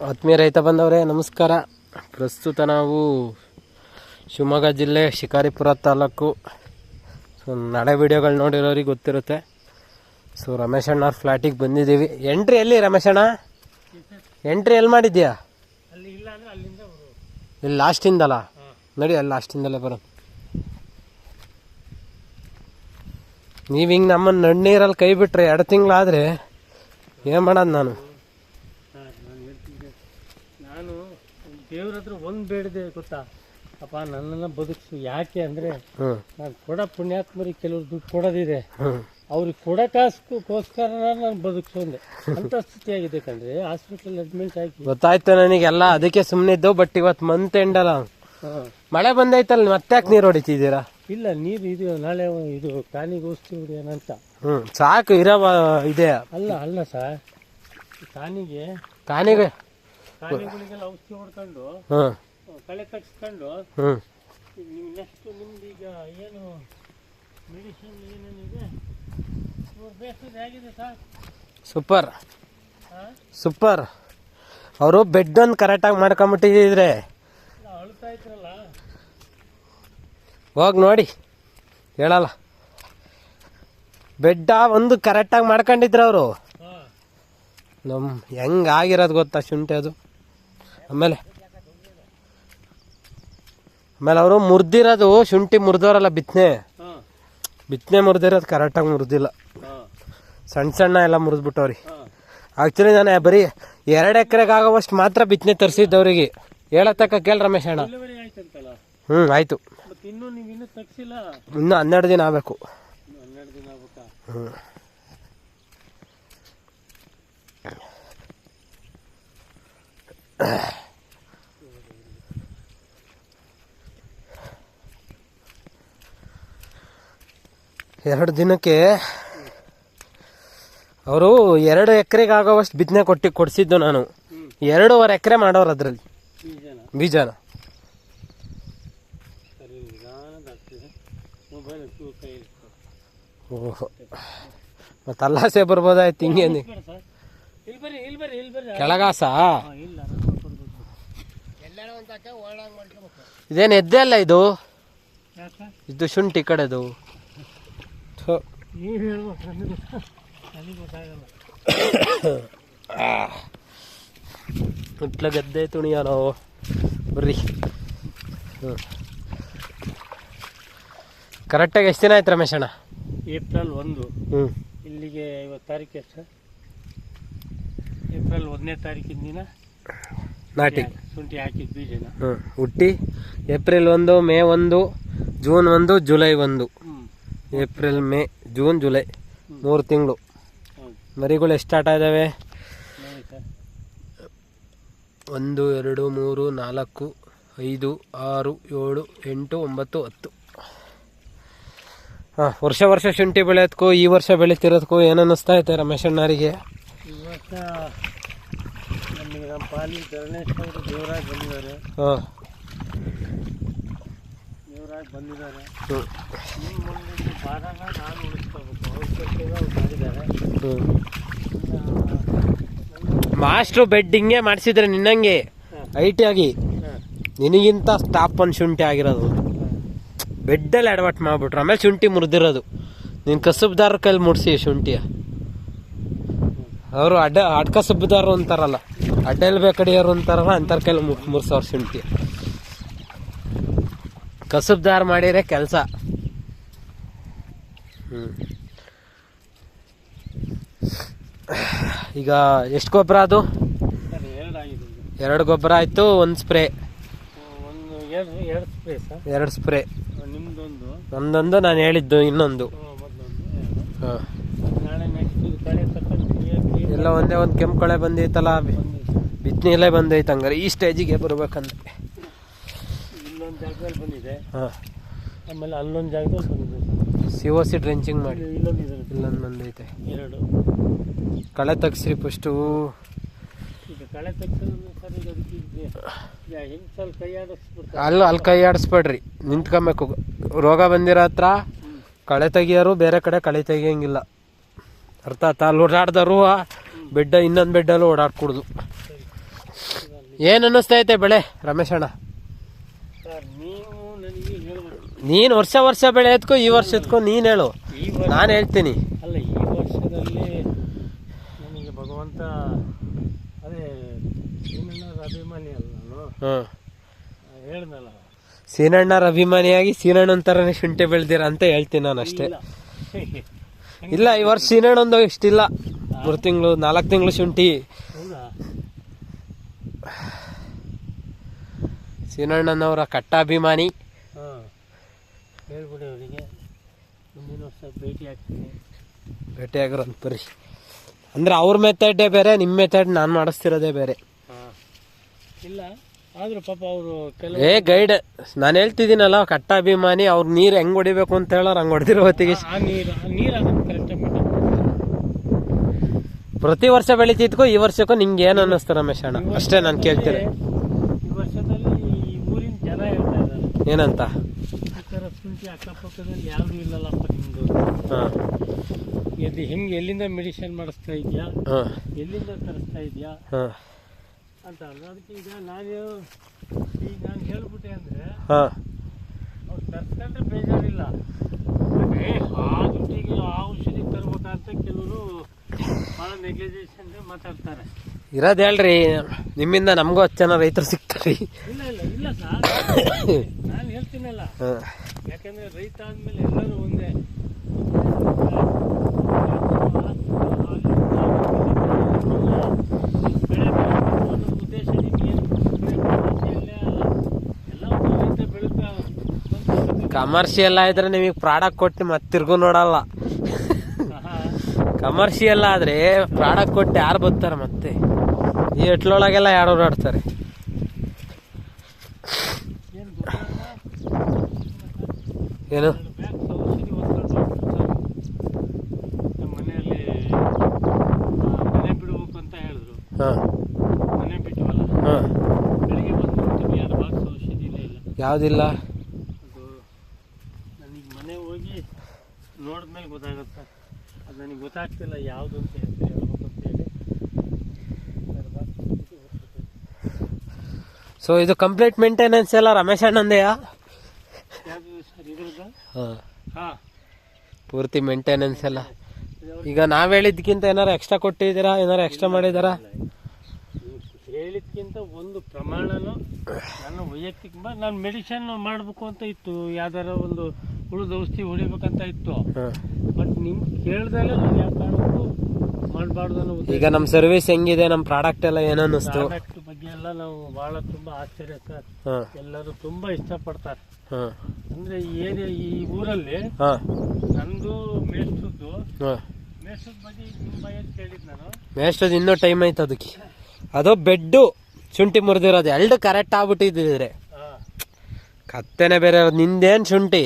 ಆತ್ಮೀಯ ರೈತ ಬಂದವರೇ, ನಮಸ್ಕಾರ. ಪ್ರಸ್ತುತ ನಾವು ಶಿವಮೊಗ್ಗ ಜಿಲ್ಲೆ ಶಿಕಾರಿಪುರ ತಾಲೂಕು. ಸೊ, ನಡೆ ವಿಡಿಯೋಗಳು ನೋಡಿರೋರಿಗೆ ಗೊತ್ತಿರುತ್ತೆ. ಸೊ, ರಮೇಶ್ ಅಣ್ಣವ್ರ ಫ್ಲ್ಯಾಟಿಗೆ ಬಂದಿದ್ದೀವಿ. ಎಂಟ್ರಿ ಎಲ್ಲಿ ರಮೇಶ್ ಅಣ್ಣ? ಎಂಟ್ರಿ ಎಲ್ಲಿ ಮಾಡಿದ್ಯಾ ಇಲ್ಲ ಲಾಸ್ಟಿಂದಲ್ಲ ನಡಿ, ಅಲ್ಲಿ ಲಾಸ್ಟಿಂದಲೇ ಬರೋದು ನೀವು ಹಿಂಗೆ ನಮ್ಮನ್ನು ನಣ್ಣೀರಲ್ಲಿ ಕೈ ಬಿಟ್ರೆ ಎರಡು ತಿಂಗಳಾದರೆ ಏನು ಮಾಡೋದು ನಾನು ಹೇಳ್ತಿದ್ದೆ ನಾನು ದೇವ್ರ ಹತ್ರ ಒಂದು ಬೇಡದೆ ಗೊತ್ತಾ? ಅಪ್ಪ ನನ್ನನ್ನು ಬದುಕಿಸು. ಯಾಕೆ ಅಂದರೆ ನಾನು ಕೊಡ ಪುಣ್ಯಾತ್ಮರಿ ಕೆಲವ್ರು ದುಡ್ಡು ಕೊಡೋದಿದೆ. ಅವ್ರಿಗೆ ಕೊಡೋಕ್ಕೋಸ್ಕರ ನಾನು ಬದುಕಿಸೋಂದೆ ಅಂತ ಸ್ಥಿತಿ ಆಗಿದೆ ಕಂಡ್ರೆ ಹಾಸ್ಪಿಟಲ್ ಅಡ್ಮಿಟ್ ಆಗಿ. ಗೊತ್ತಾಯ್ತು ನನಗೆಲ್ಲ. ಅದಕ್ಕೆ ಸುಮ್ಮನೆ ಇದ್ದವು ಬಟ್ ಇವತ್ತು ಮಂತ್ ಎಂಡ್ ಅಲ್ಲ. ಮಳೆ ಬಂದೈತಲ್ಲ ಮತ್ತೆ ಯಾಕೆ ನೀರು ಹೊಡಿತಿದ್ದೀರಾ? ಇಲ್ಲ ನೀರು ಇದು ನಾಳೆ ಇದು ಕಾನಿಗೆ ಏನಂತ ಹ್ಞೂ ಸಾಕು ಇರೋ ಇದೆ. ಅಲ್ಲ ಅಲ್ಲ ಸರ್ ಕಾನಿಗೆ ಕಾನಿಗೆ ಕಾನಿಗಳಿಗೆಲ್ಲ ಔಷಧಿ ಹೊಡ್ಕೊಂಡು ಹ್ಞೂ ಕಳೆ ತಗ್ಸ್ಕೊಂಡು ಹ್ಞೂ ನೀವು ನೆಕ್ಸ್ಟ್ ನಿಮ್ದು ಈಗ ಏನು ಮೆಡಿಸಿನ್ ಏನೇನಿದೆ ಬೇಸಿದೆ ಆಗಿದೆ ಸರ್? ಸೂಪರ್ ಸೂಪರ್ ಅವರು ಬೆಡ್ ಒಂದು ಕರೆಕ್ಟಾಗಿ ಮಾಡ್ಕೊಂಬಿಟ್ಟಿದ್ರೆ ಅಳ್ತಾ ಇದ್ರಲ್ಲ. ಹೋಗಿ ನೋಡಿ. ಹೇಳಲ್ಲ. ಬೆಡ್ಡ ಒಂದು ಕರೆಕ್ಟಾಗಿ ಮಾಡ್ಕೊಂಡಿದ್ರು ಅವರು. ನಮ್ಮ ಹೆಂಗೆ ಆಗಿರೋದು ಗೊತ್ತಾ ಶುಂಠಿ ಅದು? ಆಮೇಲೆ ಆಮೇಲೆ ಅವರು ಮುರಿದಿರೋದು ಶುಂಠಿ ಮುರಿದವರಲ್ಲ ಬಿತ್ತನೆ ಬಿತ್ತನೆ ಮುರಿದಿರೋದು ಕರೆಕ್ಟಾಗಿ ಮುರಿದಿಲ್ಲ. ಸಣ್ಣ ಸಣ್ಣ ಎಲ್ಲ ಮುರಿದ್ಬಿಟ್ಟವ್ರಿ. ಆಕ್ಚುಲಿ ಆ್ಯಕ್ಚುಲಿ ನಾನು ಬರೀ ಎರಡು ಎಕರೆಗೆ ಆಗೋವಷ್ಟು ಮಾತ್ರ ಬಿತ್ತನೆ ತರಿಸಿದ್ದವ್ರಿಗೆ. ಹೇಳತಕ್ಕ ಕೇಳಿ ರಮೇಶ್ ಅಣ್ಣ. ಹ್ಞೂ ಆಯಿತು. ಇನ್ನು ಹನ್ನೆರಡು ದಿನ ಆಗ್ಬೇಕಾ. ಹ್ಞೂ ಎರಡು ದಿನಕ್ಕೆ ಅವರು ಎರಡು ಎಕರೆಗೆ ಆಗೋವಷ್ಟು ಬಿತ್ತನೆ ಕೊಟ್ಟು ಕೊಡಿಸಿದ್ದು ನಾನು. ಎರಡೂವರೆ ಎಕರೆ ಮಾಡೋರು ಅದರಲ್ಲಿ. ಬೀಜನ. ಓಹೋ. ಮತ್ತು ಅಲ್ಲಾಸೆ ಬರ್ಬೋದಾಯ್ತು ಹಿಂಗೆ ಕೆಳಗಾಸ ಹಾಂ ಇಲ್ಲ ನಾನು ಕೊಡ್ಬೇಕು ಎಲ್ಲಾರ ಒಂದು ತಕ್ಕ ಓಡಾಂಗ್ ಮಾಡ್ಕೋಬೇಕು ಇದೇನು ಎದ್ದೆ ಅಲ್ಲ ಇದು? ಇದು ಶುಂಠಿ ಕಡೆದು. ಇಟ್ಲ ಗದ್ದೆ ತುಣಿಯ ನಾವು. ಬರ್ರಿ. ಹ್ಞೂ ಕರೆಕ್ಟಾಗಿ ಎಷ್ಟು ದಿನ ಆಯ್ತು ರಮೇಶ್ ಅಣ್ಣ ಏಪ್ರಿಲ್ ಒಂದು. ಹ್ಞೂ ಇಲ್ಲಿಗೆ ಐವತ್ತು ತಾರೀಕು ಎಷ್ಟು ಏಪ್ರಿಲ್ ಒಂದನೇ ತಾರೀಕಿನ ದಿನ. ನಾಟಿ. ಶುಂಠಿ ಹಾಕಿದ ಬೀಜನ. ಹ್ಞೂ ಹುಟ್ಟಿ. ಏಪ್ರಿಲ್ ಒಂದು ಮೇ ಒಂದು ಜೂನ್ ಒಂದು ಜುಲೈ ಒಂದು. April May June July. ಮೂರು ತಿಂಗಳು. ಮರಿಗಳು ಎಷ್ಟು ಸ್ಟಾರ್ಟ್ ಸರ್. ಒಂದು ಎರಡು ಮೂರು ನಾಲ್ಕು ಐದು ಆರು ಏಳು ಎಂಟು ಒಂಬತ್ತು ಹತ್ತು. ಹಾಂ ವರ್ಷ ವರ್ಷ ಶುಂಠಿ ಬೆಳೆಯೋದಕ್ಕೂ ಈ ವರ್ಷ ಬೆಳೀತಿರೋದಕ್ಕೂ ಏನನ್ನಿಸ್ತಾ ಐತೆ ರಮೇಶ್ ಅಣ್ಣರಿಗೆ? ನಮ್ಮ ಪಾಲಿ ಧರಣೇಶ್ವರು ದೇವರಾಜ್ ಬಂದಿದ್ದಾರೆ. ಹಾಂ. ದೇವರಾಜ್ ಬಂದಿದ್ದಾರೆ. ಹ್ಞೂ ನಿಮ್ಮ ಮುಂದೆ ಭಾಗನ ನಾನು ಉಳಿಸ್ಕೋಬೇಕು. ಅವ್ರ ಕೆಲಸ ಅವ್ರು ಮಾಡಿದ್ದಾರೆ. ಹ್ಞೂ ಮಾಸ್ಟ್ರು ಬೆಡ್ ಹಿಂಗೆ ಮಾಡಿಸಿದ್ರೆ ನಿನ್ನಂಗೆ ಐಟಿ ಆಗಿ. ನಿನಗಿಂತ ಸ್ಟಾಪ್ ಒಂದು ಶುಂಠಿ ಆಗಿರೋದು. ಬೆಡ್ಡಲ್ಲಿ ಅಡವಟ್ ಮಾಡ್ಬಿಟ್ರು. ಆಮೇಲೆ ಶುಂಠಿ ಮುರಿದಿರೋದು. ನೀನು ಕಸಬ್ದಾರ ಕೈಲಿ ಮುಡಿಸಿ ಶುಂಠಿಯ. ಅವರು ಅಡ್ಡ ಅಡ್ಕಸಬ್ದಾರರು ಅಂತಾರಲ್ಲ ಅಡ್ಡಲ್ ಬೇಕಡಿಯವರು ಅಂತಾರಲ್ಲ ಅಂತಾರ ಕೈಲಿ ಮೂರು ಸಾವಿರ ಶುಂಠಿ. ಕಸಬ್ದಾರ್ ಮಾಡಿದ್ರೆ ಕೆಲಸ. ಹ್ಞೂ ಈಗ ಎಷ್ಟು ಗೊಬ್ಬರ ಅದು? ಎರಡು ಗೊಬ್ಬರ ಆಯಿತು ಒಂದು ಸ್ಪ್ರೇ. ಒಂದು ಎರಡು ಸ್ಪ್ರೇ. ಸರ್ ಎರಡು ಸ್ಪ್ರೇ ನಿಮ್ದೊಂದು ನಾನು ಹೇಳಿದ್ದು ಇನ್ನೊಂದು. ಹಾಂ ನಾಳೆ ನೆಕ್ಸ್ಟ್ ಇದು ಕಳೆ ತಕ್ಕಂತ ಎಲ್ಲ ಒಂದೇ ಒಂದು ಕೆಂಪು ಕಳೆ ಬಂದೈತಲ್ಲ ಬಿತ್ತನೆಯಲ್ಲೇ ಬಂದೈತೆ ಹಂಗಾರೆ. ಈ ಸ್ಟೇಜಿಗೆ ಬರ್ಬೇಕಂದ್ರೆ ಇಲ್ಲೊಂದು ಜಾಗದಲ್ಲಿ ಬಂದಿದೆ. ಹಾಂ. ಆಮೇಲೆ ಅಲ್ಲೊಂದು ಜಾಗದಲ್ಲಿ ಬಂದಿದೆ. ಸಿ ಓ ಸಿ ಡ್ರೆಂಚಿಂಗ್ ಮಾಡಿ. ಇಲ್ಲೊಂದು ಬಂದೈತೆ ಎರಡು. ಕಳೆ ತೆಗ್ಸ್ರಿ ಫಸ್ಟು ಕಳೆ ಅಲ್ಲಿ ಅಲ್ಲಿ ಕೈ ಆಡಿಸ್ಬೇಡ್ರಿ. ನಿಂತ್ಕೊಬೇಕು. ರೋಗ ಬಂದಿರೋ ಹತ್ರ ಕಳೆ ತೆಗಿಯೋರು ಬೇರೆ ಕಡೆ ಕಳೆ ತೆಗಿಯಂಗಿಲ್ಲ. ಅರ್ಥ ಆಯ್ತಾ? ಅಲ್ಲಿ ಓಡಾಡ್ದವರು ಬೆಡ್ಡ ಇನ್ನೊಂದು ಬೆಡ್ಡಲ್ಲೂ ಓಡಾಡ್ಕೊಡ್ದು. ಏನ್ ಅನ್ನಿಸ್ತಾ ಅನ್ನಿಸ್ತೈತೆ ಬೆಳೆ ರಮೇಶ್ ಅಣ್ಣ? ನೀನು ವರ್ಷ ವರ್ಷ ಬೆಳೆ ಎತ್ಕೊ ಈ ವರ್ಷ ಎತ್ಕೊ ನೀನು ಹೇಳು. ನಾನು ಹೇಳ್ತೀನಿ. ಅಲ್ಲ ಈ ವರ್ಷದಲ್ಲಿ ನನಗೆ ಭಗವಂತ ಅದೇ ಏನೆಲ್ಲ ಅಭಿಮಾನಿ ಅಲ್ಲ ನಾನು ಹೇಳ್ದಲ್ಲ. ಸೀನಣ್ಣರ ಅಭಿಮಾನಿಯಾಗಿ ಸೀನಣ್ಣನ ಥರನೇ ಶುಂಠಿ ಬೆಳೆದಿರ ಅಂತ ಹೇಳ್ತೀನಿ ನಾನು ಅಷ್ಟೇ ಇಲ್ಲ. ಇಲ್ಲ ಈ ವರ್ಷ ಸೀನಣ್ಣಂದು ಇಷ್ಟಿಲ್ಲ. ಮೂರು ತಿಂಗಳು ನಾಲ್ಕು ತಿಂಗಳು ಶುಂಠಿ. ಸೀನಣ್ಣನವರ ಕಟ್ಟ ಅಭಿಮಾನಿ ಹಾಂ ಹೇಳ್ಬಿಡಿ ಅವರಿಗೆ. ಮುಂದಿನ ವರ್ಷ ಭೇಟಿ ಆಗ್ತೀನಿ. ಭೇಟಿಯಾಗಿರೋ ಅಂತರಿ ಅಂದ್ರೆ ಅವ್ರ ಮೆಥಡೇ ಬೇರೆ ನಿಮ್ಮ ಮೆಥಡ್ ನಾನು ಮಾಡಿಸ್ತಿರೋದೇ ಬೇರೆ. ಹಾಂ. ಇಲ್ಲ ಆದರೂ ಪಾಪ ಅವರು ಕೆಲವು ಏ ಗೈಡ್ ನಾನು ಹೇಳ್ತಿದ್ದೀನಲ್ಲ ಕಟ್ಟ ಅಭಿಮಾನಿ ಅವ್ರು ನೀರು ಹೆಂಗ್ ಹೊಡಿಬೇಕು ಅಂತ ಹೇಳೋರು ಹಂಗೆ ಹೊಡೆದಿರೋ ಹೊತ್ತಿಗೆ. ನೀರು ನೀರು ಅದನ್ನು ಕರೆಕ್ಟಾಗಿ ಪ್ರತಿ ವರ್ಷ ಬೆಳಿತಿದ್ಕೋ ಈ ವರ್ಷಕ್ಕೂ ನಿಂಗೆ ಏನು ಅನ್ನಿಸ್ತು ರಮೇಶ್ ಅಣ್ಣ? ಅಷ್ಟೇ ನಾನು ಕೇಳ್ತೀನಿ ಈ ವರ್ಷದಲ್ಲಿ ಈ ಊರಿನ ಜನ ಹೇಳ್ತಾ ಇದ್ದಾರೆ. ಏನಂತ? ಥರ ಶುಂಠಿ ಅಕ್ಕಪಕ್ಕದಲ್ಲಿ ಯಾರು ಇಲ್ಲಲ್ಲಪ್ಪ ನಿಮ್ದು? ಹಾಂ. ಎಲ್ಲಿ ಹೆಂಗೆ ಎಲ್ಲಿಂದ ಮೆಡಿಸಿನ್ ಮಾಡಿಸ್ತಾ ಇದೆಯಾ? ಹಾಂ. ಎಲ್ಲಿಂದ ತರಿಸ್ತಾ ಇದೆಯಾ? ಹಾಂ. ಅಂತ ಅಂದ್ರು. ಅದಕ್ಕೆ ಈಗ ನಾನು ಈಗ ನಾನು ಹೇಳ್ಬಿಟ್ಟೆ ಅಂದರೆ ಹಾಂ. ಅವ್ರು ತರ್ಸ್ಕೊಂಡ್ರೆ ಬೇಜಾರಿಲ್ಲ. ಏ ಆ ದುಡ್ಡಿಗೆ ಆ ಔಷಧಿ ತರ್ಬೇಕಂತ ಕೆಲವರು ಮಾತಾಡ್ತಾರೆ. ಇರೋದು ಹೇಳ್ರಿ ನಿಮ್ಮಿಂದ ನಮಗೂ ಹತ್ತು ಜನ ರೈತರು ಸಿಗ್ತಾರೆ. ಇಲ್ಲ ಇಲ್ಲ ಇಲ್ಲ ಸರ್. ನಾನು ಹೇಳ್ತೀನಲ್ಲ. ಯಾಕಂದ್ರೆ ರೈತ ಆದ್ಮೇಲೆ ಎಲ್ಲರೂ ಒಂದೇ. ಕಮರ್ಷಿಯಲ್ ಆದ್ರೆ ನಿಮಗೆ ಪ್ರಾಡಕ್ಟ್ ಕೊಟ್ಟು ಮತ್ತೆ ತಿರ್ಗು ನೋಡಲ್ಲ. ಕಮರ್ಷಿಯಲ್ ಆದ್ರೆ ಪ್ರಾಡಕ್ಟ್ ಕೊಟ್ಟು ಯಾರು ಬರ್ತಾರೆ ಮತ್ತೆ? ಈ ಎಟ್ಲೊಳಗೆಲ್ಲ ಯಾರು ಓಡಾಡ್ತಾರೆ. ಏನು? ಗೊತ್ತಲ್ಲ? ಏನು ಎರಡು ಬ್ಯಾಗ್ ಔಷಧಿ ಹೊತ್ಕೊಂಡು ಹೋಗ್ಬಿಟ್ಟು ನಮ್ಮ ಮನೆಯಲ್ಲಿ ಆ, ಮನೆ ಬಿಡ್ಬೇಕು ಅಂತ ಹೇಳಿದ್ರು ಹಾಂ ಮನೆ ಬಿಟ್ವಲ್ಲ ಹಾಂ ಬೆಳಿಗ್ಗೆ ಬಂದು ನೋಡ್ತೀವಿ ಎರಡು ಬಾಕ್ಸ್ ಔಷಧಿ ಇಲ್ಲ ಇಲ್ಲ ಯಾವುದಿಲ್ಲ ಅದು ನನಗೆ ಮನೆ ಹೋಗಿ ನೋಡಿದ್ಮೇಲೆ ಗೊತ್ತಾಗುತ್ತೆ ಅದು ನನಗೆ ಗೊತ್ತಾಗ್ತಿಲ್ಲ ಯಾವುದು ಅಂತ ಹೊತ್ಬಿಟ್ಟೆ. ಸೊ ಇದು ಕಂಪ್ಲೀಟ್ ಮೇಂಟೆನೆನ್ಸ್ ಎಲ್ಲ ರಮೇಶ್ ಅಣ್ಣಂದೆಯಾ? ಹಾಂ. ಹಾಂ. ಪೂರ್ತಿ ಮೇಂಟೆನೆನ್ಸ್ ಎಲ್ಲ. ಈಗ ನಾವು ಹೇಳಿದ್ಕಿಂತ ಏನಾರು ಎಕ್ಸ್ಟ್ರಾ ಕೊಟ್ಟಿದ್ದೀರಾ ಏನಾರು ಎಕ್ಸ್ಟ್ರಾ ಮಾಡಿದಾರಾ ಹೇಳಿದ್ಕಿಂತ ಒಂದು ಪ್ರಮಾಣನು ನನ್ನ ವೈಯಕ್ತಿಕ ನಾನು ಮೆಡಿಸಿನ್ ಮಾಡಬೇಕು ಅಂತ ಇತ್ತು. ಯಾವ್ದಾರ ಒಂದು ಉಳಿದ ಔಷಧಿ ಹೊಡಿಬೇಕಂತ ಇತ್ತು. ಬಟ್ ನಿಮ್ ಕೇಳ್ದಲ್ಲ ನಾನು ಯಾವ ಕಾರಣಕ್ಕೂ ಮಾಡಬಾರ್ದು ಅನ್ನೋ ಈಗ ನಮ್ಮ ಸರ್ವಿಸ್ ಹೆಂಗಿದೆ ನಮ್ಮ ಪ್ರಾಡಕ್ಟ್ ಎಲ್ಲ ಏನು ಅನ್ನಿಸ್ತು? ಪ್ರಾಡಕ್ಟ್ ಬಗ್ಗೆ ಎಲ್ಲ ನಾವು ಬಹಳ ತುಂಬಾ ಆಶ್ಚರ್ಯ ಸರ್ ಹಾಂ. ಎಲ್ಲರೂ ತುಂಬಾ ಇಷ್ಟಪಡ್ತಾರೆ. ಹಾಂ. ಅಂದ್ರೆ ಈ ಏರಿಯಾ ಈ ಊರಲ್ಲಿ ಹಾಂ. ನಂದು ಮೇಷ್ಟ್ರದ್ದು. ಹಾಂ. ಮೇಷ್ಟ್ರದ ಬಗ್ಗೆ ತುಂಬಾ ಬಾಯಲ್ಲಿ ಕೇಳಿದ್ ನಾನು. ಮೇಷ್ಟದು ಇನ್ನೂ ಟೈಮ್ ಆಯ್ತು ಅದಕ್ಕೆ. ಅದು ಬೆಡ್ಡು. ಶುಂಠಿ ಮುರಿದಿರೋದು ಎರಡು ಕರೆಕ್ಟ್ ಆಗ್ಬಿಟ್ಟಿದ್ರೆ ಕತ್ತೆನೆ ಬೇರೆ ಇರೋದು. ನಿಂದೇನು ಶುಂಠಿ?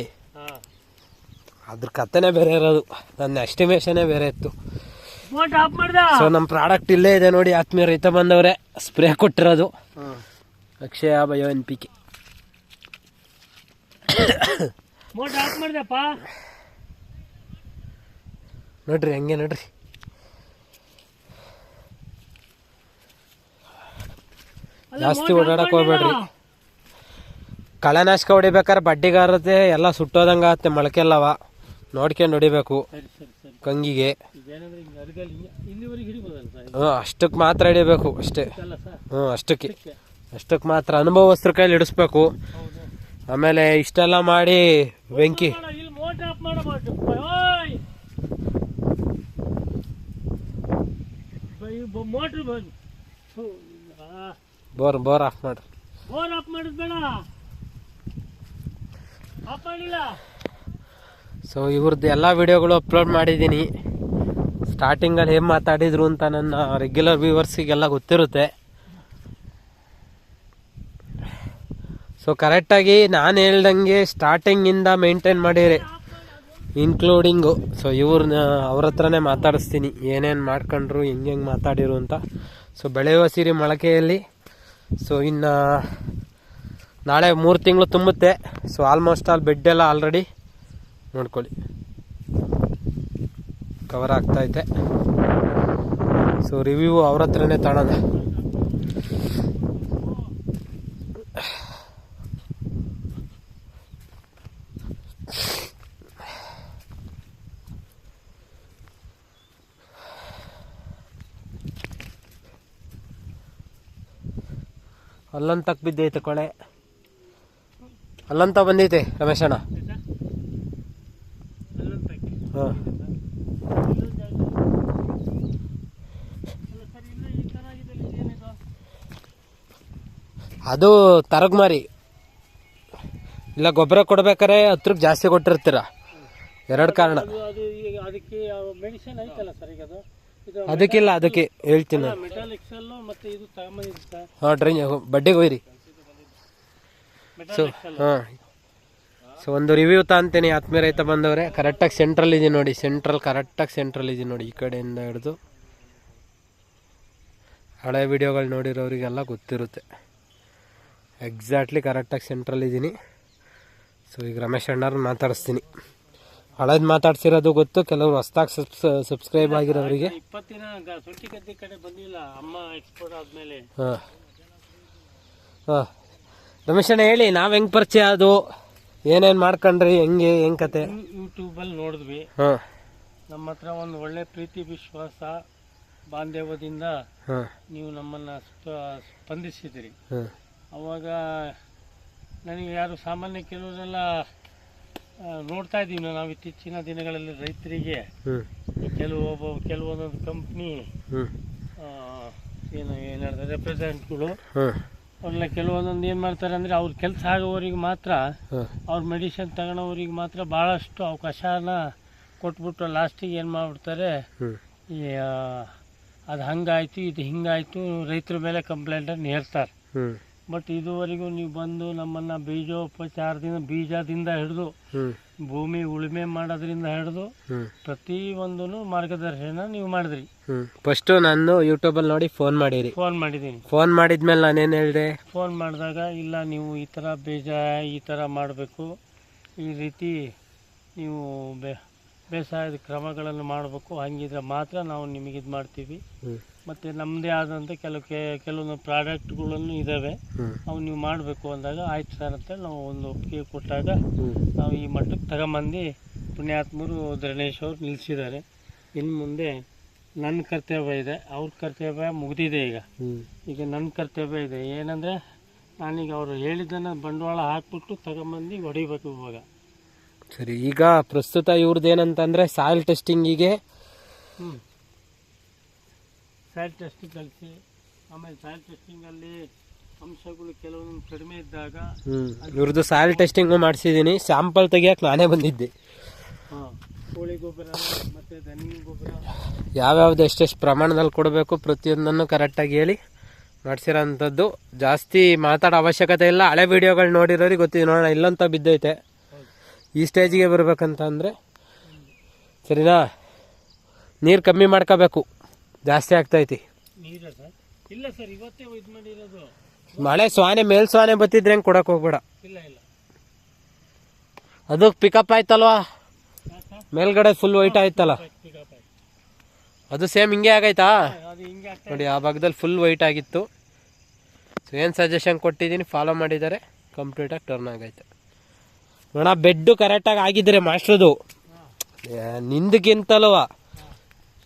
ಅದ್ರ ಕತ್ತೆನೆ ಬೇರೆ ಇರೋದು. ನನ್ನ ಎಸ್ಟಿಮೇಷನೇ ಬೇರೆ ಇತ್ತು. ಸೊ ನಮ್ಮ ಪ್ರಾಡಕ್ಟ್ ಇಲ್ಲೇ ಇದೆ ನೋಡಿ ಆತ್ಮೀಯ ರೈತ ಬಂದವ್ರೆ. ಸ್ಪ್ರೇ ಕೊಟ್ಟಿರೋದು. Akshaya bio N P K ನೋಡ್ರಿ ಹಂಗೆ ನೋಡ್ರಿ. ಜಾಸ್ತಿ ಓಡಾಡಕ್ಕೆ. ಹೋಗ್ಬೇಡ್ರಿ. ಕಳೆನಾಶಕ ಹೊಡಿಬೇಕಾದ್ರೆ ಬಡ್ಡಿಗಾರತೆ ಎಲ್ಲ ಸುಟ್ಟೋದಂಗ ಆಗುತ್ತೆ ಮೊಳಕೆಲ್ಲವ ನೋಡ್ಕೊಂಡು ಹೊಡಿಬೇಕು ಸರಿ ಸರಿ ಸರಿ. ಕಂಗಿಗೆ. ಹ್ಞೂ ಅಷ್ಟಕ್ಕೆ ಮಾತ್ರ ಹಿಡಿಬೇಕು ಅಷ್ಟೇ. ಅಲ್ಲ ಸರ್? ಹ್ಞೂ ಅಷ್ಟಕ್ಕೆ. ಅಷ್ಟಕ್ಕೆ. ಮಾತ್ರ ಅನುಭವಸ್ತ್ರ ಕೈಲಿ ಹಿಡಿಸ್ಬೇಕು. ಹೌದು ಆಮೇಲೆ ಇಷ್ಟೆಲ್ಲ ಮಾಡಿ ಬೆಂಕಿ. ಮೋಟ್ರ್ ಬಂದು ಬೋರ್ ಬೋರ್ ಆಫ್ ಮಾಡ್ರಿ ಬೋರ್ ಆಫ್ ಮಾಡಿದ ಬೇಡ. ಆಫ್ ಮಾಡಿಲ್ಲ. ಸೊ ಇವ್ರದ್ದು ಎಲ್ಲ ವಿಡಿಯೋಗಳು ಅಪ್ಲೋಡ್ ಮಾಡಿದ್ದೀನಿ. ಸ್ಟಾರ್ಟಿಂಗಲ್ಲಿ ಹೇಗೆ ಮಾತಾಡಿದ್ರು ಅಂತ ನನ್ನ ರೆಗ್ಯುಲರ್ ವ್ಯೂವರ್ಸಿಗೆಲ್ಲ ಗೊತ್ತಿರುತ್ತೆ. ಸೊ ಕರೆಕ್ಟಾಗಿ ನಾನು ಹೇಳ್ದಂಗೆ ಸ್ಟಾರ್ಟಿಂಗಿಂದ ಮೇಂಟೈನ್ ಮಾಡಿರಿ. ಇನ್ಕ್ಲೂಡಿಂಗು ಸೊ ಇವ್ರನ್ನ ಅವ್ರ ಹತ್ರನೇ ಮಾತಾಡಿಸ್ತೀನಿ. ಏನೇನು ಮಾಡ್ಕೊಂಡ್ರು ಹೆಂಗೆ ಹೆಂಗೆ ಮಾತಾಡಿರು ಅಂತ. ಸೊ ಬೆಳೆಯುವ ಸಿರಿ ಮೊಳಕೆಯಲ್ಲಿ ಸೊ ಇನ್ನು ನಾಳೆ ಮೂರು ತಿಂಗಳು ತುಂಬುತ್ತೆ. ಸೊ ಆಲ್ಮೋಸ್ಟ್ ಆಲ್ ಬೆಡ್ ಎಲ್ಲ ಆಲ್ರೆಡಿ ನೋಡ್ಕೊಳ್ಳಿ. ಕವರ್ ಆಗ್ತೈತೆ ಸೊ ರಿವ್ಯೂ ಅವ್ರ ಹತ್ರನೇ ತಗೊಳೋಣ ಅಲ್ಲಂತಕ್ ಬಿದ್ದೈತೆ ಕೊಳೆ. ಅಲ್ಲಂತ ಬಂದೈತೆ ರಮೇಶಣ್ಣ. ಹಾಂ. ಇಲ್ಲೊಂದು ಜಾಗ. ಅಲ್ಲ ಇಲ್ಲ ಅದು ಗೊಬ್ಬರ ಕೊಡ್ಬೇಕಾರೆ ಹತ್ರಕ್ಕೆ ಜಾಸ್ತಿ ಕೊಟ್ಟಿರ್ತೀರ. ಎರಡು ಕಾರಣ. ಅದು ಅದು ಅದಕ್ಕೆ ಮೆಡಿಸಿನ್ ಐತಲ್ಲ ಸರ್ ಈಗ ಅದು? ಅದಕ್ಕಿಲ್ಲ ಅದಕ್ಕೆ ಹೇಳ್ತೀನಿ. ಹಾಂ ಡ್ರೈನ್ ಬಡ್ಡೆಗೆ ಹೋಯ್ರಿ. ಸೊ ಹಾಂ. ಸೊ ಒಂದು ರಿವ್ಯೂ ತಾಂತೀನಿ ಆತ್ಮೀಯ ರೈತ ಬಂದವ್ರೆ. ಕರೆಕ್ಟಾಗಿ ಸೆಂಟ್ರಲ್ ಇದೆ ನೋಡಿ ಸೆಂಟ್ರಲ್ ಕರೆಕ್ಟಾಗಿ ಸೆಂಟ್ರಲ್ ಇದೆ ನೋಡಿ ಈ ಕಡೆಯಿಂದ ಹಿಡಿದು. ಹಳೆ ವಿಡಿಯೋಗಳು ನೋಡಿರೋರಿಗೆಲ್ಲ ಗೊತ್ತಿರುತ್ತೆ. ಎಕ್ಸಾಕ್ಟ್ಲಿ ಕರೆಕ್ಟಾಗಿ ಸೆಂಟ್ರಲ್ ಇದ್ದೀನಿ. ಸೊ ಈಗ ರಮೇಶ್ ಅಣ್ಣವ್ರನ್ನ ಮಾತಾಡಿಸ್ತೀನಿ. ಹಳೇದು ಮಾತಾಡ್ಸಿರೋದು ಗೊತ್ತು ಕೆಲವರು ಹೊಸದಾಗಿ ಸಬ್ಸ್ ಸಬ್ಸ್ಕ್ರೈಬ್ ಆಗಿರೋರಿಗೆ ಇಪ್ಪತ್ತಿನ ಶುಂಠಿ ಗದ್ದೆ ಕಡೆ ಬಂದಿಲ್ಲ ಅಮ್ಮ ಎಕ್ಸ್ಪೋರ್ಟ್ ಆದ್ಮೇಲೆ. ಹಾಂ. ಹಾಂ. ರಮೇಶ್ ಅಣ್ಣ ಹೇಳಿ ನಾವು ಹೆಂಗೆ ಪರಿಚಯ ಅದು? ಏನೇನು ಮಾಡ್ಕೊಂಡ್ರಿ ಹೆಂಗೆ ಹೆಂಗೆ ಕತೆ? ಯೂಟ್ಯೂಬಲ್ಲಿ ನೋಡಿದ್ವಿ. ಹಾಂ. ನಮ್ಮ ಹತ್ರ ಒಂದು ಒಳ್ಳೆ ಪ್ರೀತಿ ವಿಶ್ವಾಸ ಬಾಂಧವ್ಯದಿಂದ ನೀವು ನಮ್ಮನ್ನು ಸ್ಪ- ಸ್ಪಂದಿಸಿದಿರಿ. ಅವಾಗ ನನಗೆ ಯಾರು ಸಾಮಾನ್ಯ ಕೆಲವರೆಲ್ಲ ನೋಡ್ತಾ ಇದ್ದೀವಿ ನಾವು ಇತ್ತೀಚಿನ ದಿನಗಳಲ್ಲಿ ರೈತರಿಗೆ ಕೆಲವು ಕೆಲವೊಂದೊಂದು ಕಂಪ್ನಿ ಏನು ಏನು ಹೇಳ್ತಾರೆ ರೆಪ್ರೆಸೆಂಟ್ಗಳು ಅವ್ರನ್ನ ಕೆಲವೊಂದೊಂದು ಏನು ಮಾಡ್ತಾರೆ ಅಂದರೆ ಅವ್ರ ಕೆಲಸ ಆಗೋವರಿಗೆ ಮಾತ್ರ ಅವ್ರ ಮೆಡಿಸಿನ್ ತಗೊಳೋರಿಗೆ ಮಾತ್ರ ಭಾಳಷ್ಟು ಅವಕಾಶನ ಕೊಟ್ಬಿಟ್ಟು ಲಾಸ್ಟಿಗೆ ಏನು ಮಾಡಿಬಿಡ್ತಾರೆ ಈ ಅದು ಹಂಗಾಯ್ತು ಇದು ಹಿಂಗಾಯ್ತು ರೈತರ ಮೇಲೆ ಕಂಪ್ಲೇಂಟನ್ನು ಹೇರ್ತಾರೆ. ಬಟ್ ಇದುವರೆಗೂ ನೀವು ಬಂದು ನಮ್ಮನ್ನ ಬೀಜೋಪಚಾರದಿಂದ ಬೀಜದಿಂದ ಹಿಡಿದು ಭೂಮಿ ಉಳುಮೆ ಮಾಡೋದ್ರಿಂದ ಹಿಡಿದು ಪ್ರತಿ ಒಂದು ಮಾರ್ಗದರ್ಶನ ನೀವು ಮಾಡಿದ್ರಿ. ಫಸ್ಟ್ ನಾನು ನಾನು ಯೂಟ್ಯೂಬಲ್ಲಿ ನೋಡಿ ಫೋನ್ ಮಾಡಿರಿ. ಫೋನ್ ಮಾಡಿದೀನಿ ಫೋನ್ ಮಾಡಿದ್ಮೇಲೆ ನಾನೇನು ಹೇಳಿದೆ? ಫೋನ್ ಮಾಡಿದಾಗ ಇಲ್ಲ ನೀವು ಈ ತರ ಬೀಜ ಈ ಥರ ಮಾಡಬೇಕು. ಈ ರೀತಿ ನೀವು ಬೆ ಬೇಸಾಯದ ಕ್ರಮಗಳನ್ನು ಮಾಡಬೇಕು. ಹಂಗಿದ್ರೆ ಮಾತ್ರ ನಾವು ನಿಮಗೆ ಇದು ಮಾಡ್ತೀವಿ ಮತ್ತು ನಮ್ಮದೇ ಆದಂಥ ಕೆಲವು ಕೆ ಕೆಲವೊಂದು ಪ್ರಾಡಕ್ಟ್ಗಳನ್ನು ಇದ್ದಾವೆ ಅವು ನೀವು ಮಾಡಬೇಕು ಅಂದಾಗ ಆಯ್ತು ಸರ್ ಅಂತೇಳಿ ನಾವು ಒಂದು ಒಪ್ಪಿಗೆ ಕೊಟ್ಟಾಗ ನಾವು ಈ ಮಟ್ಟಕ್ಕೆ ತಗೊಂಬಂದು ಪುಣ್ಯಾತ್ಮರು ದ್ರಣೇಶ್ ಅವರು ನಿಲ್ಲಿಸಿದ್ದಾರೆ ಇನ್ನು ಮುಂದೆ ನನ್ನ ಕರ್ತವ್ಯ ಇದೆ ಅವ್ರ ಕರ್ತವ್ಯ ಮುಗಿದಿದೆ ಈಗ. ಈಗ ನನ್ನ ಕರ್ತವ್ಯ ಇದೆ. ಏನಂದರೆ ನಾನೀಗ ಅವರು ಹೇಳಿದ್ದನ್ನು ಬಂಡವಾಳ ಹಾಕ್ಬಿಟ್ಟು ತಗೊಂಬಂದು ಹೊಡಿಬೇಕು ಇವಾಗ. ಸರಿ ಈಗ ಪ್ರಸ್ತುತ ಇವ್ರದ್ದು ಏನಂತಂದರೆ ಸಾಯಿಲ್ ಟೆಸ್ಟಿಂಗಿಗೆ ಹ್ಞೂ ಸಾಯಿಲ್ ಟೆಸ್ಟಿಂಗ್ ಕಲಿಸಿ ಆಮೇಲೆ ಸಾಯಿಲ್ ಟೆಸ್ಟಿಂಗಲ್ಲಿ ಅಂಶಗಳು ಕೆಲವೊಂದು ಕಡಿಮೆ ಇದ್ದಾಗ ಹ್ಞೂ ಇವ್ರದ್ದು ಸಾಯಿಲ್ ಟೆಸ್ಟಿಂಗು ಮಾಡಿಸಿದ್ದೀನಿ ಸ್ಯಾಂಪಲ್ ತೆಗಿಯೋಕೆ ನಾನೇ ಬಂದಿದ್ದೆ. ಹಾಂ ಕೋಳಿ ಗೊಬ್ಬರ ಮತ್ತು ದನಿಯ ಗೊಬ್ಬರ. ಯಾವ್ಯಾವ್ದು ಎಷ್ಟೆಷ್ಟು ಪ್ರಮಾಣದಲ್ಲಿ ಕೊಡಬೇಕು ಪ್ರತಿಯೊಂದನ್ನು ಕರೆಕ್ಟಾಗಿ ಹೇಳಿ ಮಾಡಿಸಿರೋ ಅಂಥದ್ದು ಜಾಸ್ತಿ ಮಾತಾಡೋ ಅವಶ್ಯಕತೆ ಇಲ್ಲ. ಹಳೆ ವಿಡಿಯೋಗಳು ನೋಡಿರೋರಿಗೆ ಗೊತ್ತಿದೆ. ನೋಡೋಣ ಇಲ್ಲಂತ ಬಿದ್ದೈತೆ. ಈ ಸ್ಟೇಜಿಗೆ ಬರಬೇಕಂತ ಅಂದರೆ ಸರಿನಾ? ನೀರು ಕಮ್ಮಿ ಮಾಡ್ಕೋಬೇಕು. ಜಾಸ್ತಿ ಆಗ್ತೈತಿ. ಇಲ್ಲ ಸರ್ ಇವತ್ತೇ ಇದು ಮಾಡಿರೋದು. ಮಳೆ ಸ್ವಾನೆ ಮೇಲ್ ಸ್ವಾನೆ ಬತ್ತಿದ್ರೆ ಹೆಂಗೆ ಕೊಡಕ್ಕೆ ಹೋಗ್ಬೇಡ. ಇಲ್ಲ ಇಲ್ಲ. ಅದು ಪಿಕಪ್ ಆಯ್ತಲ್ವಾ? ಮೇಲ್ಗಡೆ ಫುಲ್ ವೈಟ್ ಆಯ್ತಲ್ಲ. ಅದು ಸೇಮ್ ಹಿಂಗೆ ಆಗೈತಾ? ನೋಡಿ ಆ ಭಾಗದಲ್ಲಿ ಫುಲ್ ವೈಟ್ ಆಗಿತ್ತು. ಸೊ ಏನು ಸಜೆಷನ್ ಕೊಟ್ಟಿದ್ದೀನಿ ಫಾಲೋ ಮಾಡಿದ್ದಾರೆ ಕಂಪ್ಲೀಟಾಗಿ ಟರ್ನ್ ಆಗೈತೆ. ನೋಡ ಬೆಡ್ಡು ಕರೆಕ್ಟಾಗಿ ಆಗಿದ್ರೆ ಮಾಸ್ಟ್ರದು ನಿಂದಕ್ಕಿಂತಲವ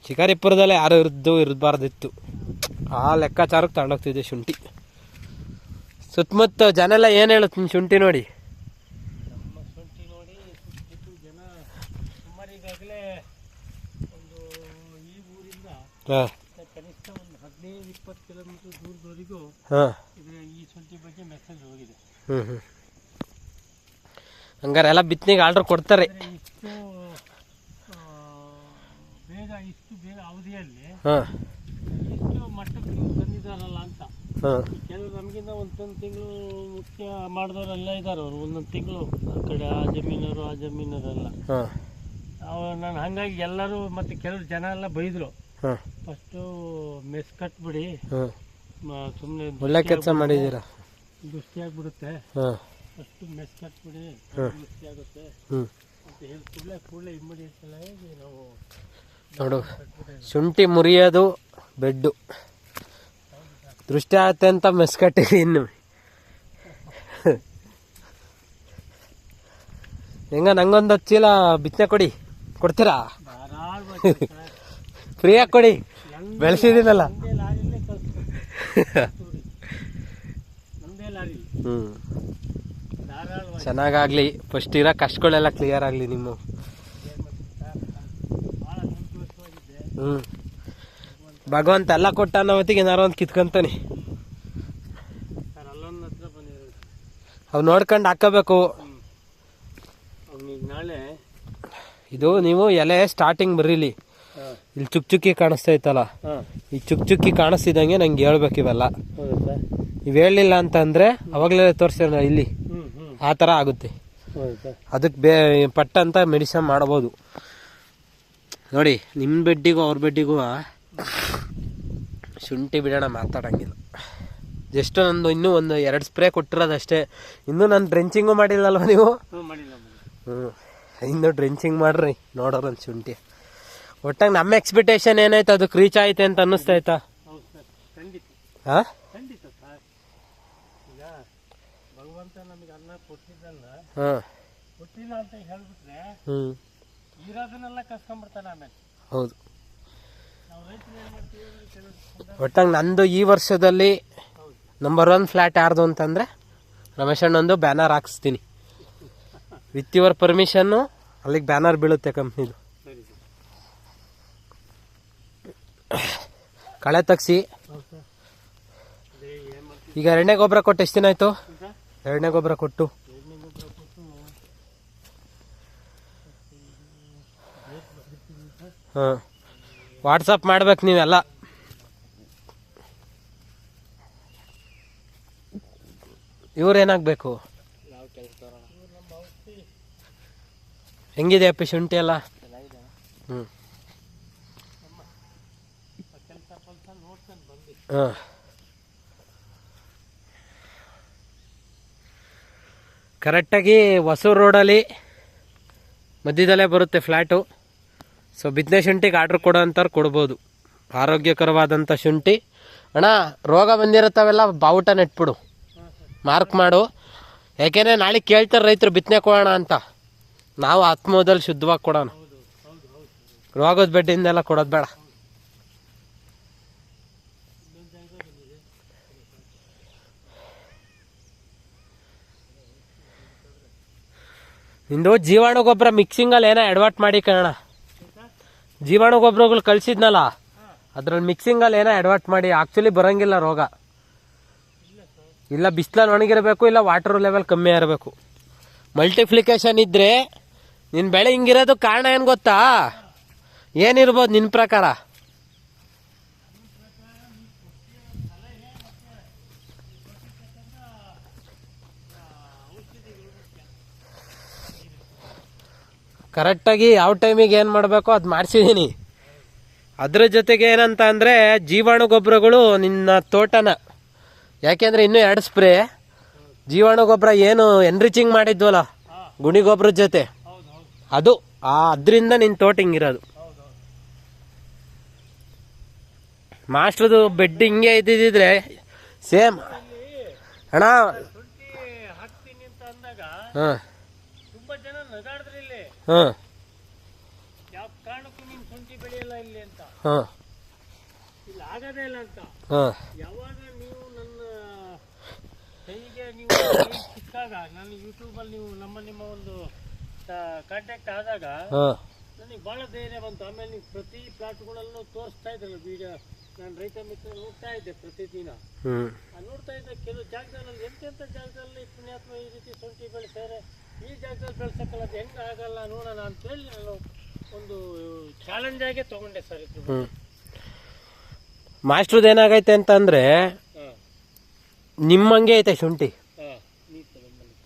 ಶಿಕಾರಿಪುರದಲ್ಲೇ ಯಾರು ಇರ್ದು ಇರಬಾರ್ದಿತ್ತು. ಆ ಲೆಕ್ಕಾಚಾರಕ್ಕೆ ತಗೊಂಡೋಗ್ತಿದ್ದೆ ಶುಂಠಿ. ಸುತ್ತಮುತ್ತ ಜನ ಎಲ್ಲ ಏನು ಹೇಳುತ್ತೆ ಶುಂಠಿ ನೋಡಿ? ಹಾಂ. ಹಂಗಾರೆ ಎಲ್ಲ ಬಿತ್ತನೆಗೆ ಆರ್ಡ್ರ್ ಕೊಡ್ತಾರೆ. ಬೇಗ ಇಷ್ಟು ಬೇಗ ಅವಧಿಯಲ್ಲಿ ಹಾಂ. ಇಷ್ಟು ಮಟ್ಟಕ್ಕೆ ಬಂದಿದ್ದಾರಲ್ಲ ಅಂತ. ಹಾಂ. ಕೆಲವರು ನಮಗಿಂತ ಒಂದೊಂದು ತಿಂಗಳು ಮುಖ್ಯ ಮಾಡಿದವರೆಲ್ಲ ಇದ್ದಾರೆ ಅವರು. ಒಂದೊಂದು ತಿಂಗಳು ಆ ಕಡೆ ಆ ಜಮೀನವರು ಆ ಜಮೀನವರೆಲ್ಲ. ಹಾಂ. ಅವ್ರು ನಾನು ಹಾಗಾಗಿ ಎಲ್ಲರೂ ಮತ್ತೆ ಕೆಲವರು ಜನ ಎಲ್ಲ ಬೈದರು. ಹಾಂ. ಫಸ್ಟು ಮೆಸ್ ಕಟ್ಬಿಡಿ. ಹಾಂ. ಸುಮ್ಮನೆ ಒಳ್ಳೆ ಕೆಲಸ ಮಾಡಿದ್ದೀರಾ? ದುಷ್ಟಿ ಆಗಿಬಿಡುತ್ತೆ. ಹಾಂ. First mess ಕಟ್ಬಿಡಿ. ದುಷ್ಟಿಯಾಗುತ್ತೆ ಆಗುತ್ತೆ. ಹ್ಞೂ ಅಂತ ಹೇಳಿ ಕೂಡಲೇ ಕೂಡಲೇ ಇಮ್ಮಿಡಿಯೇಟ್ ಆಗಿ ನಾವು ನೋಡು. ಶುಂಠಿ ಮುರಿಯೋದು ಬೆಡ್ಡು. ದೃಷ್ಟಿ ಆಗುತ್ತೆ ಅಂತ ಇನ್ನು. ಹೆಂಗ ನಂಗೊಂದು ಹತ್ತು ಚೀಲ ಬಿತ್ತನೆ ಕೊಡಿ. ಕೊಡ್ತೀರಾ. ಫ್ರೀಯಾಗಿ ಕೊಡಿ. ಬೆಳೆಸಿದಿನಲ್ಲ ಹ್ಞೂ ಚೆನ್ನಾಗಾಗಲಿ. ಫಸ್ಟ್ ಇರೋ ಕಷ್ಟಗಳೆಲ್ಲ ಕ್ಲಿಯರ್ ಆಗಲಿ ನಿಮ್ಮ ಏನ್ ಮಾಡ್ತೀವಿ ಸರ್? ಭಾಳ ಸಂತೋಷವಾಗಿದ್ದೆ ಹ್ಞೂ ಭಗವಂತ ಎಲ್ಲ ಕೊಟ್ಟ ಅನ್ನೋ ಹೊತ್ತಿಗೆ ಏನಾರು ಒಂದು ಕಿತ್ಕೊಂತಾನೆ. ಅವು ನೋಡ್ಕೊಂಡು ಹಾಕೋಬೇಕು. ನಾಳೆ ಇದು ನೀವು ಎಲೆ ಸ್ಟಾರ್ಟಿಂಗ್ ಬರೀಲಿ. ಇಲ್ಲಿ ಚುಕ್ ಚುಕ್ಕಿ ಕಾಣಿಸ್ತಾ ಇತ್ತಲ್ಲ? ಈ ಚುಕ್ ಚುಕ್ಕಿ ಕಾಣಿಸ್ತಿದಂಗೆ ನಂಗೆ ಹೇಳ್ಬೇಕು ಇವೆಲ್ಲ. ಇವು ಹೇಳಲಿಲ್ಲ ಅಂತಂದರೆ ಅವಾಗಲೇ ತೋರಿಸಿರ ಇಲ್ಲಿ. ಆ ಥರ ಆಗುತ್ತೆ. ಅದಕ್ಕೆ ಬೇ ಪಟ್ಟಂತ ಮೆಡಿಸನ್ ಮಾಡ್ಬೋದು. ನೋಡಿ ನಿಮ್ಮ ಬೆಡ್ಡಿಗೂ ಅವ್ರ ಬೆಡ್ಡಿಗೂ ಶುಂಠಿ ಬಿಡೋಣ ಮಾತಾಡಂಗಿಲ್ಲ. ಜಸ್ಟ್ ನಂದು ಇನ್ನೂ ಒಂದು ಎರಡು ಸ್ಪ್ರೇ ಕೊಟ್ಟಿರೋದಷ್ಟೇ ಇನ್ನೂ ನಾನು ಡ್ರೆಂಚಿಂಗು ಮಾಡಿಲ್ಲಲ್ವ ನೀವು? ಹ್ಞೂ ಇನ್ನೂ ಡ್ರೆಂಚಿಂಗ್ ಮಾಡ್ರಿ ನೋಡೋರು ಒಂದು ಶುಂಠಿ. ಒಟ್ಟಾಗಿ ನಮ್ಮ ಎಕ್ಸ್ಪೆಕ್ಟೇಷನ್ ಏನಾಯ್ತು? ಅದು ರೀಚ್ ಆಯ್ತೆ ಅಂತ ಅನ್ನಿಸ್ತಾಯ್ತಾ ಹಾಂ ಖಂಡಿತ. ಸರ್. ಈಗ ಭಗವಂತ ನಮಗೆ ಅನ್ನ ಕೊಟ್ಟಿದ್ದಲ್ಲ ಹಾಂ. ಕೊಟ್ಟಿಲ್ಲ ಅಂತ ಹೇಳ್ಬಿಟ್ರೆ ಹ್ಞೂ ಇರೋದನ್ನೆಲ್ಲ ಕಸ್ಕೊಂಡ್ಬಿಡ್ತಾನೆ ಆಮೇಲೆ. ಹೌದು. ಒಟ್ಟಾಗಿ ನಂದು ಈ ವರ್ಷದಲ್ಲಿ ನಂಬರ್ ಒನ್ ಫ್ಲ್ಯಾಟ್ ಯಾರ್ದು ಅಂತಂದರೆ ರಮೇಶ್ ಅಣ್ಣಂದು ಬ್ಯಾನರ್ ಹಾಕಿಸ್ತೀನಿ. ವಿತ್ ಯುವರ್ ಪರ್ಮಿಷನ್ನು ಅಲ್ಲಿಗೆ ಬ್ಯಾನರ್ ಬೀಳುತ್ತೆ ಕಂಪ್ನಿದು ಕಳೆ ತಗ್ಸಿ. ಈಗ ಎರಡನೇ ಗೊಬ್ಬರ ಕೊಟ್ಟು ಎಷ್ಟು ದಿನ ಆಯಿತು? ಎರಡನೇ ಗೊಬ್ಬರ ಕೊಟ್ಟು ಎಣ್ಣೆ ಗೊಬ್ಬರ ಕೊಟ್ಟು ಹಾಂ. ವಾಟ್ಸಪ್ ಮಾಡ್ಬೇಕು ನೀವೆಲ್ಲ. ಇವ್ರೇನಾಗಬೇಕು? ಹೆಂಗಿದೆ ಅಪ್ಪಿ ಶುಂಠಿ ಎಲ್ಲ? ಹ್ಞೂ ಹಾಂ. ಕರೆಕ್ಟಾಗಿ ಹೊಸೂರು ರೋಡಲ್ಲಿ ಮಧ್ಯದಲ್ಲೇ ಬರುತ್ತೆ ಫ್ಲ್ಯಾಟು ಸೊ ಬಿತ್ತನೆ ಶುಂಠಿಗೆ ಆರ್ಡ್ರ್ ಕೊಡೋ ಅಂಥವ್ರು ಕೊಡ್ಬೋದು. ಆರೋಗ್ಯಕರವಾದಂಥ ಶುಂಠಿ. ಅಣ್ಣ, ರೋಗ ಬಂದಿರುತ್ತವೆಲ್ಲ ಬಾವುಟ ನೆಟ್ಬಿಡು. ಮಾರ್ಕ್ ಮಾಡು. ಯಾಕೆಂದರೆ ನಾಳೆ ಕೇಳ್ತಾರೆ ರೈತರು, ಬಿತ್ತನೆ ಕೊಡೋಣ ಅಂತ. ನಾವು ಆತ್ಮದಲ್ಲಿ ಶುದ್ಧವಾಗಿ ಕೊಡೋಣ. ರೋಗದ ಬೆಡ್ಡಿಂದೆಲ್ಲ ಕೊಡೋದು ಬೇಡ. ನಿಂದು ಜೀವಾಣು ಗೊಬ್ಬರ ಮಿಕ್ಸಿಂಗಲ್ಲಿ ಏನೋ ಎಡವಟ್ ಮಾಡಿ ಕಣ ಜೀವಾಣು ಗೊಬ್ಬರಗಳು ಕಳಿಸಿದ್ನಲ್ಲ, ಅದ್ರಲ್ಲಿ ಮಿಕ್ಸಿಂಗಲ್ಲಿ ಏನೋ ಅಡ್ವರ್ಟ್ ಮಾಡಿ ಆಕ್ಚುಲಿ ಬರಂಗಿಲ್ಲ ರೋಗ. ಇಲ್ಲ ಬಿಸಿಲಲ್ಲಿ ಒಣಗಿರಬೇಕು, ಇಲ್ಲ ವಾಟರ್ ಲೆವೆಲ್ ಕಮ್ಮಿ ಇರಬೇಕು ಮಲ್ಟಿಪ್ಲಿಕೇಶನ್ ಇದ್ರೆ ನಿನ್ನ ಬೆಳೆ ಹಿಂಗಿರೋದು ಕಾರಣ ಏನು ಗೊತ್ತಾ? ಏನಿರ್ಬೋದು ನಿನ್ನ ಪ್ರಕಾರ? ಕರೆಕ್ಟಾಗಿ ಯಾವ ಟೈಮಿಗೆ ಏನು ಮಾಡಬೇಕೋ ಅದು ಮಾಡಿಸಿದ್ದೀನಿ ಅದ್ರ ಜೊತೆಗೆ ಏನಂತ ಅಂದರೆ ಜೀವಾಣು ಗೊಬ್ಬರಗಳು ನಿನ್ನ ತೋಟನ. ಯಾಕೆಂದರೆ ಇನ್ನೂ ಎರಡು ಸ್ಪ್ರೇ. ಜೀವಾಣು ಗೊಬ್ಬರ ಏನು ಎನ್ರಿಚಿಂಗ್ ಮಾಡಿದ್ವಲ್ಲ? ಗುಣಿ ಗೊಬ್ಬರದ ಜೊತೆ. ಅದು ಆ ಅದರಿಂದ ನಿನ್ನ ತೋಟ ಹಿಂಗಿರೋದು. ಮಾಸ್ಟ್ರದು ಬೆಡ್ ಹಿಂಗೆ ಇದ್ದಿದ್ರೆ ಸೇಮ್. ಅಣ್ಣ. ಹಾಂ ತುಂಬಾ ಜನ ನಗಾಡಿದ್ರಿ ಇಲ್ಲಿ ಹಾಂ. ಯಾವ ಕಾರಣಕ್ಕೂ ನೀನು ಶುಂಠಿ ಬೆಳೆಯಲ್ಲ ಇಲ್ಲಿ ಅಂತ? ಹಾಂ. ಇಲ್ಲಿ ಆಗದೇ ಇಲ್ಲ ಅಂತ. ಹಾಂ. ಯಾವಾಗ ನೀವು ನನ್ನ ಕೈಗೆ ನೀವು ಕೈ ಸಿಕ್ಕಾಗ ನಾನು ಯೂಟ್ಯೂಬಲ್ಲಿ ನೀವು ನಮ್ಮ ನಿಮ್ಮ ಒಂದು ಕಾಂಟ್ಯಾಕ್ಟ್ ಆದಾಗ ಹಾಂ. ನನಗೆ ಭಾಳ ಧೈರ್ಯ ಬಂತು. ಆಮೇಲೆ ನೀವು ಪ್ರತಿ ಪ್ಲಾಟ್ಗಳಲ್ಲೂ ತೋರಿಸ್ತಾ ಇದ್ರಲ್ಲ ವಿಡಿಯೋ ನಾನು ರೈತ ಮಿತ್ರ ನೋಡ್ತಾ ಇದ್ದೆ ಪ್ರತಿದಿನ. ನೋಡ್ತಾ ಇದ್ದೆ ಕೆಲವು ಜಾಗದಲ್ಲಿ ಎಂತೆಂಥ ಜಾಗದಲ್ಲಿ ಪುಣ್ಯಾತ್ಮ ಈ ರೀತಿ ಶುಂಠಿ ಬೆಳೆಸ್ತಾರೆ ಈ ಜಾಗದಲ್ಲಿ ಬೆಳ್ಸಕ್ಕಲ್ಲ ಅದು ಹೆಂಗೆ ಆಗಲ್ಲ ನೋಡೋಣ ಅಂತೇಳಿ ನಾನು ಒಂದು ಚಾಲೆಂಜ್ ಆಗೇ ತಗೊಂಡೆ ಸರ್ ಇದು. ಹ್ಞೂ ಮಾಸ್ಟ್ರದ್ದು ಏನಾಗೈತೆ ಅಂತಂದರೆ ನಿಮ್ಮಂಗೆ ಐತೆ ಶುಂಠಿ.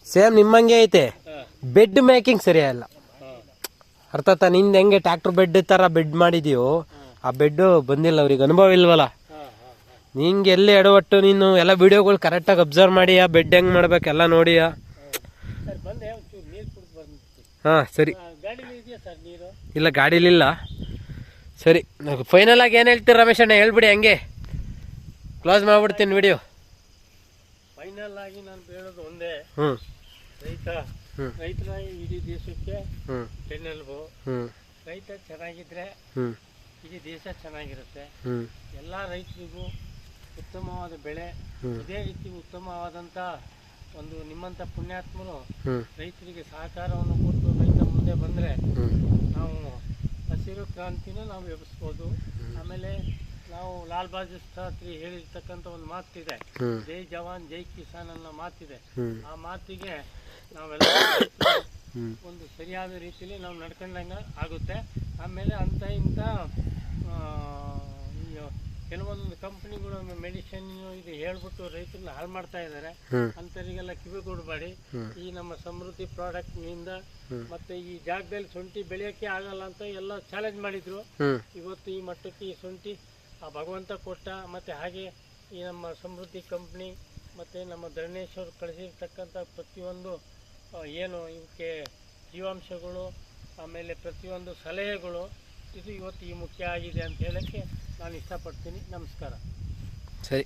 ಸೇಮ್ ನಿಮ್ಮಂಗೆ ಐತೆ. ಬೆಡ್ ಮೇಕಿಂಗ್ ಸರಿಯಲ್ಲ ಹಾಂ. ಅರ್ಥ ಆಯ್ತಾ? ನಿಂದು ಹೆಂಗೆ ಟ್ಯಾಕ್ಟ್ರ್ ಬೆಡ್ ಥರ ಬೆಡ್ ಮಾಡಿದೀಯೋ ಆ ಬೆಡ್ ಬಂದಿಲ್ಲ ಅವ್ರಿಗೆ ಅನುಭವ ಇಲ್ವಲ್ಲ? ನಿಂಗೆ ಎಲ್ಲಿ ಎಡವಟ್ಟು ನೀನು ಎಲ್ಲ ವೀಡಿಯೋಗಳು ಕರೆಕ್ಟಾಗಿ ಅಬ್ಸರ್ವ್ ಮಾಡಿ ಆ ಬೆಡ್ ಹೆಂಗೆ ಮಾಡ್ಬೇಕೆಲ್ಲ ನೋಡಿಯಾ? ಹಾಂ ಸರಿ. ಗಾಡೀಲಿ ಇದೆಯಾ ಸರ್ ನೀರು? ಇಲ್ಲ ಗಾಡೀಲಿಲ್ಲ ಸರಿ ಫೈನಲ್ ಆಗಿ ಏನು ಹೇಳ್ತೀರ ರಮೇಶ್ ಅಣ್ಣ? ಹೇಳ್ಬಿಡಿ ಹಂಗೆ. ಕ್ಲೋಸ್ ಮಾಡ್ಬಿಡ್ತೀನಿ ವಿಡಿಯೋ ಫೈನಲ್ ಆಗಿ ನಾನು ಹೇಳೋದು ಒಂದೇ. ಹ್ಞೂ ರೈತ ರೈತರ ಇಡೀ ದೇಶಕ್ಕೆ ಬೆನ್ನೆಲುಬು. ರೈತ ಚೆನ್ನಾಗಿದ್ರೆ ಇಡೀ ದೇಶ ಚೆನ್ನಾಗಿರುತ್ತೆ. ಎಲ್ಲ ರೈತರಿಗೂ ಉತ್ತಮವಾದ ಬೆಳೆ. ಇದೇ ರೀತಿ ಉತ್ತಮವಾದಂಥ ಒಂದು ನಿಮ್ಮಂತ ಪುಣ್ಯಾತ್ಮರು ರೈತರಿಗೆ ಸಹಕಾರವನ್ನು ಕೊಟ್ಟು ರೈತ ಮುಂದೆ ಬಂದ್ರೆ ನಾವು ಹಸಿರು ಕ್ರಾಂತಿನ ನಾವು ಎಬ್ಬಿಸ್ಬೋದು. ಆಮೇಲೆ ನಾವು ಲಾಲ್ ಬಹದ್ದೂರ್ ಶಾಸ್ತ್ರಿ ಹೇಳಿರ್ತಕ್ಕಂಥ ಒಂದು ಮಾತಿದೆ. ಜೈ ಜವಾನ್ ಜೈ ಕಿಸಾನ್ ಅನ್ನೋ ಮಾತಿದೆ. ಆ ಮಾತಿಗೆ ನಾವೆಲ್ಲ ಒಂದು ಸರಿಯಾದ ರೀತಿಯಲ್ಲಿ ನಾವು ನಡ್ಕೊಂಡಂಗೆ ಆಗುತ್ತೆ. ಆಮೇಲೆ ಅಂತ ಇಂಥ ಕೆಲವೊಂದು ಕಂಪನಿಗಳು ಮೆಡಿಸಿನ್ ಇದು ಹೇಳ್ಬಿಟ್ಟು ರೈತರನ್ನ ಹಾಳು ಮಾಡ್ತಾ ಇದ್ದಾರೆ ಅಂತವರಿಗೆಲ್ಲ ಕಿವಿ ಕೊಡಬೇಡಿ. ಈ ನಮ್ಮ ಸಮೃದ್ಧಿ ಪ್ರಾಡಕ್ಟ್ನಿಂದ ಮತ್ತೆ ಈ ಜಾಗದಲ್ಲಿ ಶುಂಠಿ ಬೆಳೆಯೋಕೆ ಆಗಲ್ಲ ಅಂತ ಎಲ್ಲ ಚಾಲೆಂಜ್ ಮಾಡಿದ್ರು. ಇವತ್ತು ಈ ಮಟ್ಟಕ್ಕೆ ಈ ಶುಂಠಿ ಆ ಭಗವಂತ ಕೊಟ್ಟ ಮತ್ತೆ ಹಾಗೆ ಈ ನಮ್ಮ ಸಮೃದ್ಧಿ ಕಂಪ್ನಿ ಮತ್ತೆ ನಮ್ಮ ಧರಣೇಶ್ವರ್ ಕಳಿಸಿರ್ತಕ್ಕಂಥ ಪ್ರತಿಯೊಂದು ಏನು ಇವಕ್ಕೆ ಜೀವಾಂಶಗಳು ಆಮೇಲೆ ಪ್ರತಿಯೊಂದು ಸಲಹೆಗಳು ಇದು ಇವತ್ತು ಈ ಮುಖ್ಯ ಆಗಿದೆ ಅಂತ ಹೇಳೋಕ್ಕೆ ನಾನು ಇಷ್ಟಪಡ್ತೀನಿ. ನಮಸ್ಕಾರ. ಸರಿ.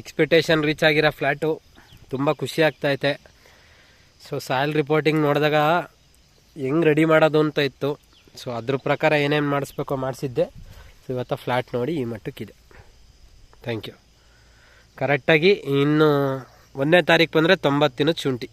ಎಕ್ಸ್ಪೆಕ್ಟೇಷನ್ ರೀಚ್ ಆಗಿರೋ ಫ್ಲ್ಯಾಟು ತುಂಬ ಖುಷಿ ಆಗ್ತೈತೆ ಸೊ ಸಾಯಿಲ್ ರಿಪೋರ್ಟಿಂಗ್ ನೋಡಿದಾಗ ಹೆಂಗೆ ರೆಡಿ ಮಾಡೋದು ಅಂತ ಇತ್ತು. ಸೊ ಅದ್ರ ಪ್ರಕಾರ ಏನೇನು ಮಾಡಿಸ್ಬೇಕೋ ಮಾಡಿಸಿದ್ದೆ. ಸೊ ಇವತ್ತು ಫ್ಲ್ಯಾಟ್ ನೋಡಿ ಈ ಮಟ್ಟಕ್ಕಿದೆ. ಥ್ಯಾಂಕ್ ಯು ಕರೆಕ್ಟಾಗಿ ಇನ್ನು ಒಂದನೇ ತಾರೀಕು ಬಂದರೆ ತೊಂಬತ್ತಿನ ಶುಂಠಿ.